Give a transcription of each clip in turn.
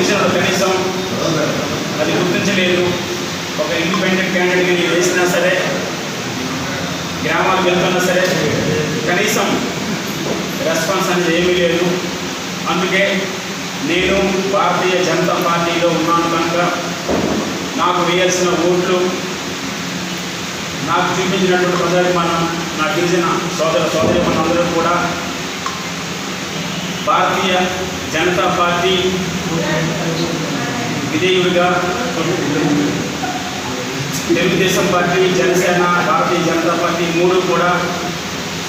Position కనీసం. అది గుర్తించలేదు. ఒక ఇండిపెండెంట్ క్యాండిడేట్ నేను వేసినా సరే గ్రామాలకు వెళ్తున్నా సరే కనీసం రెస్పాన్స్ అనేది ఏమీ లేదు. అందుకే నేను భారతీయ జనతా పార్టీలో ఉన్నాను కనుక నాకు వేయాల్సిన ఓట్లు నాకు చూపించినటువంటి ప్రజాభిమానం నా తెలిసిన సోదర సోదరి మనందరూ కూడా భారతీయ జనతా పార్టీ విధేయుడిగా తెలుగుదేశం పార్టీ జనసేన భారతీయ జనతా పార్టీ మూడు కూడా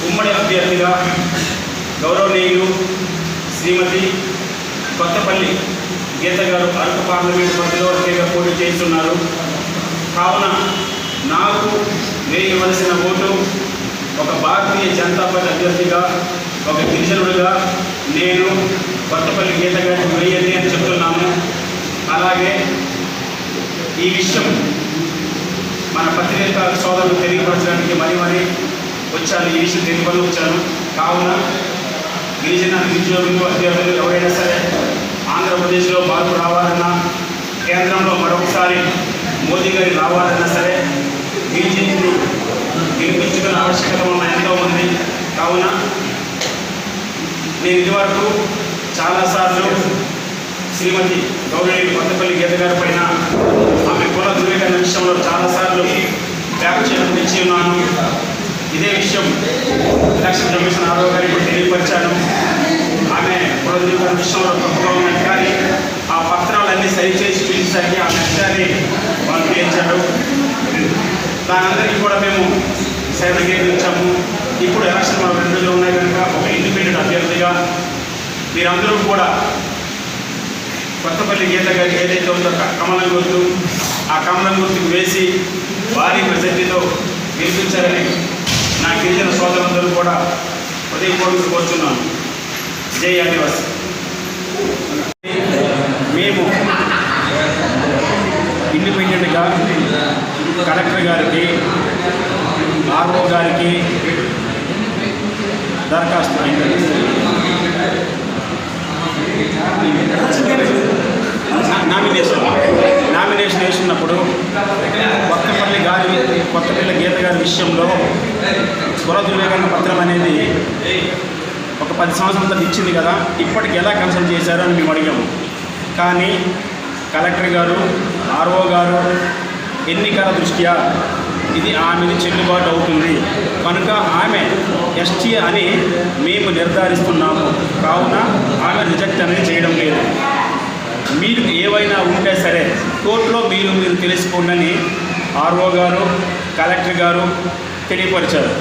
ఉమ్మడి అభ్యర్థిగా గౌరవనీయులు శ్రీమతి కొత్తపల్లి గీత గారు అరకు పార్లమెంట్ పరిధిలో పోటీ చేస్తున్నారు. కావున నాకు వేయవలసిన ఓటు ఒక భారతీయ జనతా పార్టీ అభ్యర్థిగా ఒక గిరిజనుడిగా నేను కొత్తపల్లి గీత గారికి వేయండి అని చెప్తున్నాము. అలాగే ఈ విషయం మన పత్రిక సోదరులు తెలియపరచడానికి మరీ మరీ వచ్చాను ఈ విషయం తెలియపడి వచ్చాను కావున గిరిజన నిరుద్యోగులు అభ్యర్థులు ఎవరైనా సరే ఆంధ్రప్రదేశ్లో మార్పు రావాలన్నా కేంద్రంలో మరొకసారి మోదీ గారి రావాలన్నా సరే బీజేపీని గెలిపించుకునే ఆవశ్యకత ఉన్న ఎంతో ఉంది కావున నేను ఇదివరకు చాలాసార్లు శ్రీమతి గౌరీ కొత్తపల్లి గీత గారి పైన ఆమె కుల ధృవీకరణ విషయంలో చాలాసార్లు వ్యాఖ్యలు తెచ్చి ఉన్నాను. ఇదే విషయం ఎలక్షన్ కమిషన్ ఆరో గారికి తెలియపరిచాను. ఆమె కుల ధృవీకరణ విషయంలో తప్పుగా ఉన్నట్టు కానీ ఆ పత్రాలన్నీ సరిచేసి చూపించడానికి ఆ విషయాన్ని వాళ్ళు పేర్చారు దానందరికీ కూడా మేము సేవ కేంద్రించాము ఇప్పుడు ఎలక్షన్ మన రెండు రోజులు ఉన్నాయి కనుక ఒక ఇండిపెండెంట్ అభ్యర్థిగా మీరందరూ కూడా కొత్తపల్లి గీత గారికి ఏదైతే ఉందో కమలం గుర్తు ఆ కమలం గుర్తుకు వేసి భారీ మెజార్టీతో గెలిపించారని నా గిరిజన సోదరులందరూ కూడా హృదయపూర్వక కోరుతున్నాను జై ఆదివాసి. మేము ఇండిపెండెంట్గా కలెక్టర్ గారికి ఆర్ఓ గారికి దరఖాస్తు కొత్తపల్లి గారి కొత్తపల్లి గీత గారి విషయంలో స్వర ధృవీకరణ పత్రం అనేది ఒక పది సంవత్సరాల తర్వాత ఇచ్చింది కదా ఇప్పటికి ఎలా కన్సల్ట్ చేశారు అని మేము అడిగాము కానీ కలెక్టర్ గారు ఆర్ఓ గారు ఎన్నికల దృష్ట్యా ఇది ఆమెది చెల్లుబాటు అవుతుంది. కనుక ఆమె ఎస్టీ అని మేము నిర్ధారిస్తున్నాము. కావున ఆమె రిజెక్ట్ అనేది చేయడం లేదు. మీరు ఏవైనా ఉంటే సరే కోర్టులో మీరు మీరు తెలుసుకోండి ఆర్ఓ గారు కలెక్టర్ గారు తెలియపరిచారు.